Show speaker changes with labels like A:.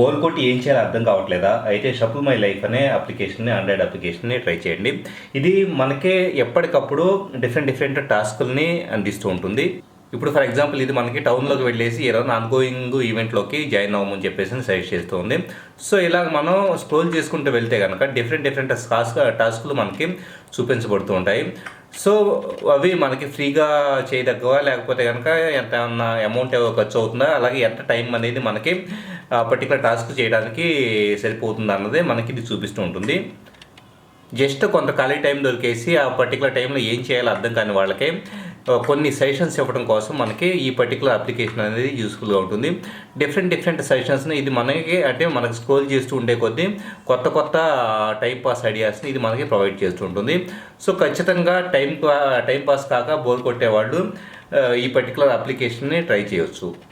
A: Bore కొట్టి ఏం చేయాలో అర్థం కావట్లేదా? అయితే షఫుల్ మై లైఫ్ అనే అప్లికేషన్ని ఆండ్రాయిడ్ అప్లికేషన్ని ట్రై చేయండి. ఇది మనకే ఎప్పటికప్పుడు డిఫరెంట్ డిఫరెంట్ టాస్కుల్ని అందిస్తూ ఉంటుంది. ఇప్పుడు ఫర్ ఎగ్జాంపుల్ ఇది మనకి టౌన్లోకి వెళ్ళేసి ఏదైనా ఆన్గోయింగ్ ఈవెంట్లోకి జాయిన్ అవ్వమని చెప్పేసి సజెస్ట్ చేస్తుంది. సో ఇలా మనం స్క్రోల్ చేసుకుంటూ వెళ్తే కనుక డిఫరెంట్ డిఫరెంట్ టాస్క్ టాస్కులు మనకి చూపించబడుతూ ఉంటాయి. సో అవి మనకి ఫ్రీగా చేయదగ్గవా? లేకపోతే కనుక ఎంత ఏమన్నా అమౌంట్ ఖర్చు అవుతుందా? అలాగే ఎంత టైం అనేది మనకి పర్టికులర్ టాస్క్ చేయడానికి సరిపోతుంది అన్నదే మనకి ఇది చూపిస్తూ ఉంటుంది. జస్ట్ కొంత ఖాళీ టైం దొరికేసి ఆ పర్టికులర్ టైంలో ఏం చేయాలో అర్థం కాని వాళ్ళకే కొన్ని సజెషన్స్ ఇవ్వడం కోసం మనకి ఈ పర్టికులర్ అప్లికేషన్ అనేది యూస్ఫుల్గా ఉంటుంది. డిఫరెంట్ డిఫరెంట్ సజెషన్స్ని ఇది మనకి అంటే మనకి స్క్రోల్ చేస్తూ ఉండే కొద్దీ కొత్త కొత్త టైం పాస్ ఐడియాస్ని ఇది మనకి ప్రొవైడ్ చేస్తూ ఉంటుంది. సో ఖచ్చితంగా టైం టైం పాస్ కాక బోర్ కొట్టేవాళ్ళు ఈ పర్టికులర్ అప్లికేషన్ని ట్రై చేయొచ్చు.